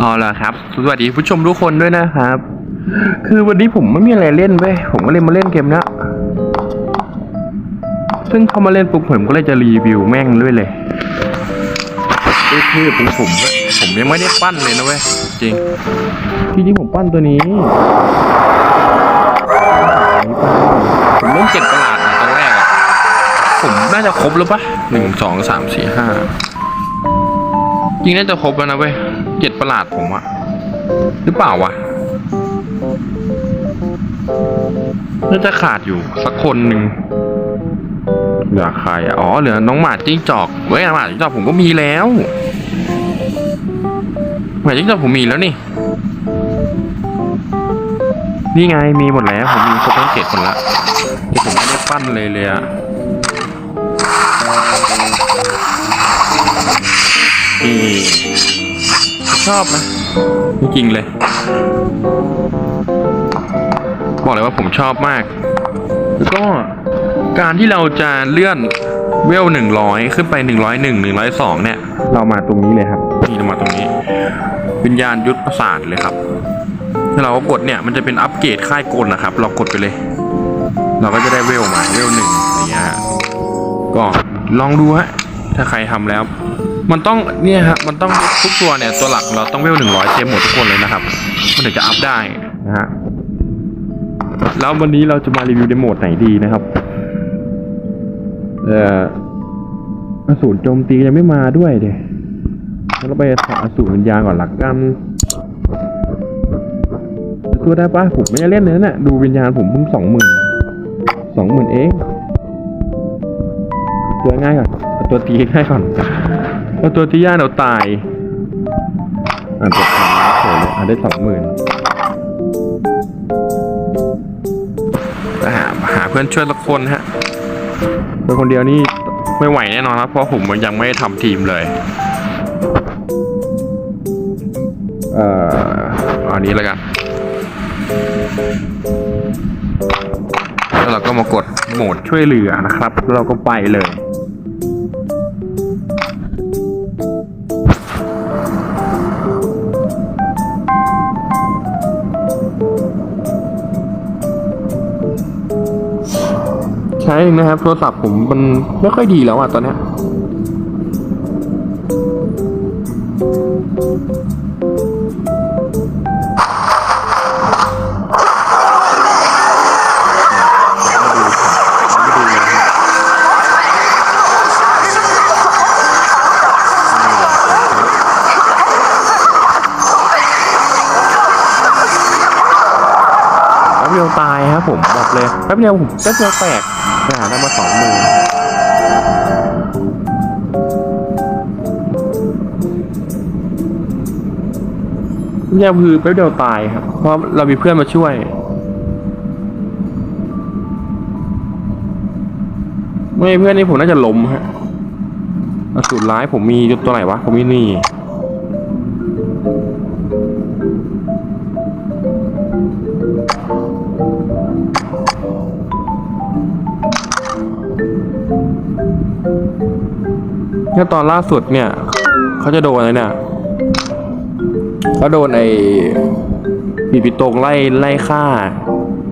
เอาล่ะครับ สวัสดีผู้ชมทุกคนด้วยนะครับ คือวันนี้ผมไม่มีอะไรเล่นเว้ย ผมก็เลยมาเล่นเกมเนี้ยซึ่งพอมาเล่นปุ๊บผมก็เลยจะรีวิวแม่งด้วยเลยเท่ๆผมผมอะผมยังไม่ได้ปั้นเลยนะเว้ย จริง ที่จริงผมปั้นตัวนี้ ผมเริ่มเจ็ดประหลาดนะตอนแรกอะผมน่าจะครบแล้วปะหนึ่งสองสามสี่ห้า จริงน่าจะครบแล้วนะเว้ยเจ็ดประหลาดผมอะหรือเปล่าวะน่าจะขาดอยู่สักคนหนึ่งเหลือใครอ๋อเหลือน้องหมาจิ้งจอกเว้ยหมาจิ้งจอกผมก็มีแล้วหมาจิ้งจอกผมมีแล้วนี่นี่ไงมีหมดแล้วผมมีครบทั้งเจ็ดคนละแต่ผมไม่ได้ปั้นเลยเลยอะ นี่ชอบนะจริงๆเลย บอกเลยว่าผมชอบมาก แล้วก็การที่เราจะเลื่อนเวลหนึ่งร้อยขึ้นไปหนึ่งร้อยหนึ่งหนึ่งร้อยสองเนี่ย เรามาตรงนี้เลยครับนี่เรามาตรงนี้ วิญญาณยุทธประสาทเลยครับถ้าเราก็กดเนี่ยมันจะเป็นอัปเกรดค่ายกลนะครับ เรากดไปเลย เราก็จะได้เวลมาเวลหนึ่งอย่างเงี้ยฮะก็ลองดูฮะ ถ้าใครทำแล้ว มันต้องเนี่ยฮะมันต้องทุกตัวเนี่ยตัวหลักเราต้องเวลหนึ่งร้อยเต็มหมดทุกคนเลยนะครับ มันถึงจะอัพได้นะฮะแล้ววันนี้เราจะมารีวิวในโหมดไหนดีนะครับเอ่ออสูรโจมตียังไม่มาด้วยเดี๋ยวเราไปหาอสูรวิญญาณก่อนหลักกันตัวได้ปะผมไม่ได้เล่นเลยนะเนี่ยดูวิญญาณผมเพิ่งสองหมื่นสองหมื่นเอง ตัวง่ายก่อนเอาตัวตีง่ายก่อนเอาตัวที่ยากเราตายอ่านตัวตายโหเลยอ่านได้สองหมื่นหาหาเพื่อนช่วยสักคนฮะเป็นคนเดียวนี่ไม่ไหวแน่นอนครับเพราะผมยังไม่ทำทีมเลย เอ่ออันนี้แล้วกัน ก็มากดโหมดช่วยเหลือนะครับแล้วเราก็ไปเลยใช้นะครับโทรศัพท์ผมมันไม่ค่อยดีแล้วอะตอนเนี้ ครับผมบอกเลยแป๊บเดียวผมแป๊บเดียวแตกหาได้มาสองหมื่นเนี่ยคือแป๊บเดียวตายครับ เพราะเรามีเพื่อนมาช่วยไม่เพื่อนนี่ผมน่าจะล้มฮะสูตรร้ายผมมีตัวไหนวะ ผมมีนี่ แค่ตอนล่าสุดเนี่ยเขาจะโดนอะไรเนี่ยเขาโดนไอ้ปีปิโตงไล่ไล่ฆ่า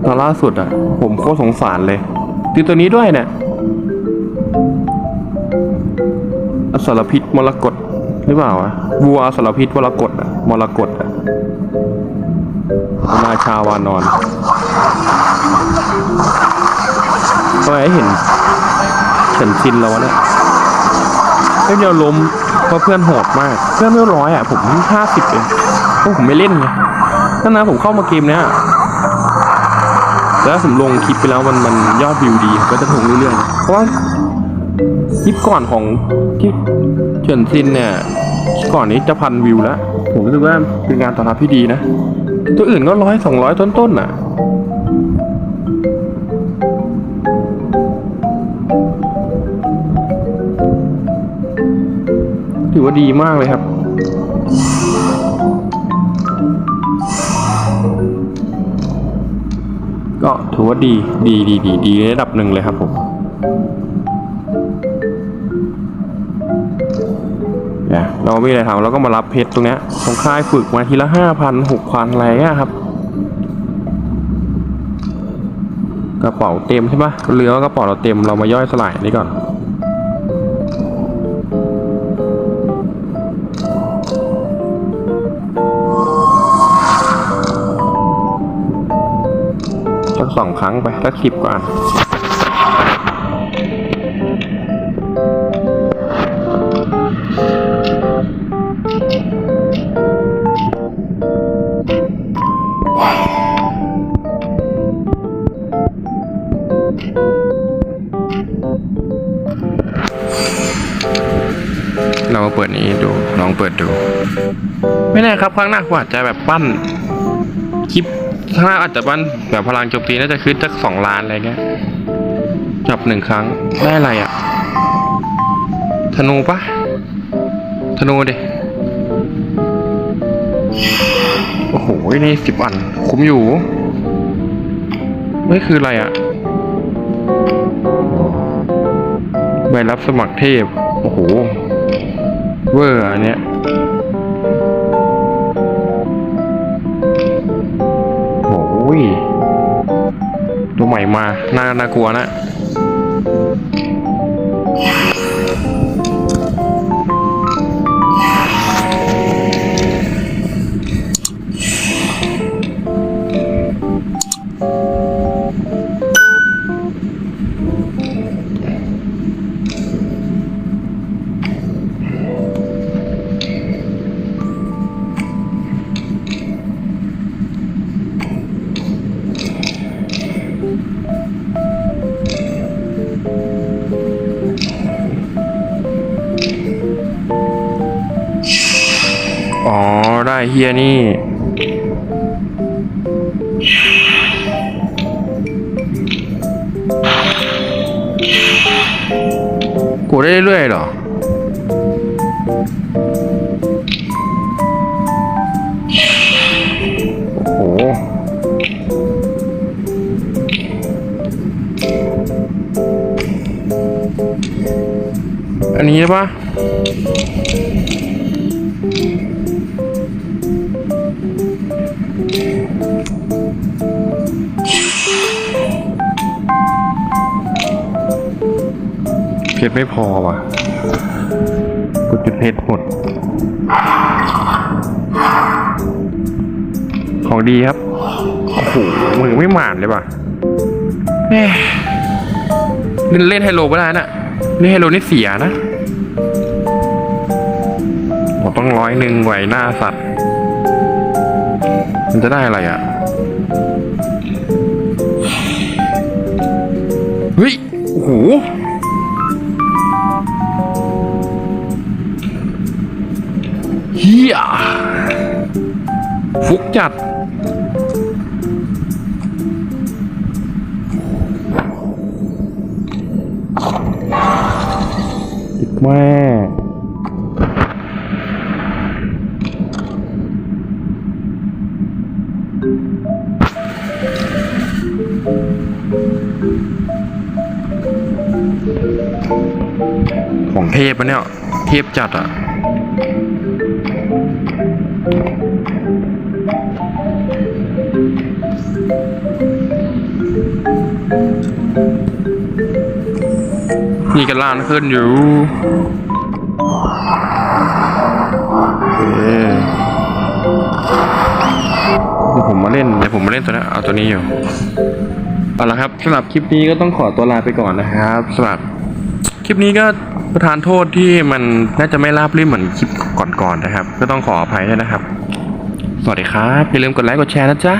ตอนล่าสุดอะ ผมโคตรสงสารเลยตีตัวนี้ด้วยเนี่ยอสารพิษมรกตหรือเปล่าวะวัวอสารพิษมรกตอะมรกตอะราชาวานอนทำไมให้เห็นเฉินชินแล้ววะเนี่ย เล่นเดียวล้มเพราะเพื่อนโหดมาก เพื่อนไม่ร้อยอะผมห้าสิบเองเพราะผมไม่เล่นไงนั่นนะผมเข้ามาเกมเนี้ยแล้วผมลงคลิปไปแล้วมันมันยอดวิวดีก็จะลงเรื่อยๆเพราะว่าคลิปก่อนของคลิปเฉินซินเนี่ยคลิปก่อนนี้จะพันวิวแล้ว ผมรู้สึกว่าเป็นงานตอบรับที่ดีนะ ตัวอื่นก็ร้อยสองร้อยต้นๆอะ ถือว่าดีมากเลยครับ ก็ถือว่าดีดีดีดีดีในระดับหนึ่งเลยครับผมเนี่ยเราไม่มีอะไรทำเราก็มารับเพชรตรงนี้ยตรงค่ายฝึกมาทีละห้าพันหกพันอะไรเงี้ยครับ กระเป๋าเต็มใช่ปะเรือกระเป๋าเราเต็มเรามาย่อยสลายนี่ก่อน สองครั้งไปสักสิบกว่าเรามาเปิดนี้ดูลองเปิดดู ไม่แน่ครับครั้งหน้าผมอาจจะแบบปั้นคลิป ข้างหน้าอาจจะบ้านแบบพลังโจมตีน่าจะขึ้นสักสองล้านอะไรเงี้ยจับหนึ่งครั้งได้อะไรอะ่ะ ธนูปะธนูดิโอ้โหนี่สิบอัน คุ้มอยู่นี่คืออะไรอะ่ะใบรับสมัครเทพ โอ้โห เวอร์อันเนี้ย ใหม่มา น่า น่ากลัวนะ อ๋อ ได้เฮียนี่กดได้เรื่อยๆเหรอ โอ้โหอันนี้ใช่ปะ เพชรไม่พอว่ะกูจุดเพชรหมด ของดีครับ โอ้โหมึงไม่หมานเลยว่ะแหม่เล่นเล่นไฮโลไม่ได้นะเล่นไฮโลนี่เสียนะผมต้องร้อยหนึ่งไหวหน้าสัตว์ มันจะได้อะไรอะเฮ้ยโอ้โห เฮียฟุกจัด ติดแม่ ของเทพปะเนี่ย เทพจัดอะนี่กันล้านขึ้นอยู่โอเคเดี๋ยวผมมาเล่นเดี๋ยวผมมาเล่นตัวนี้เอาตัวนี้อยู่เอาละครับสำหรับคลิปนี้ก็ต้องขอตัวลาไปก่อนนะครับสำหรับ ลิปนี้ก็ประทานโทษที่มันน่าจะไม่ราบรื่นเหมือนคลิปก่อนๆนะครับ ก็ต้องขออภัยด้วยนะครับ สวัสดีครับ อย่าลืมกดไลค์กดแชร์นะจ๊ะ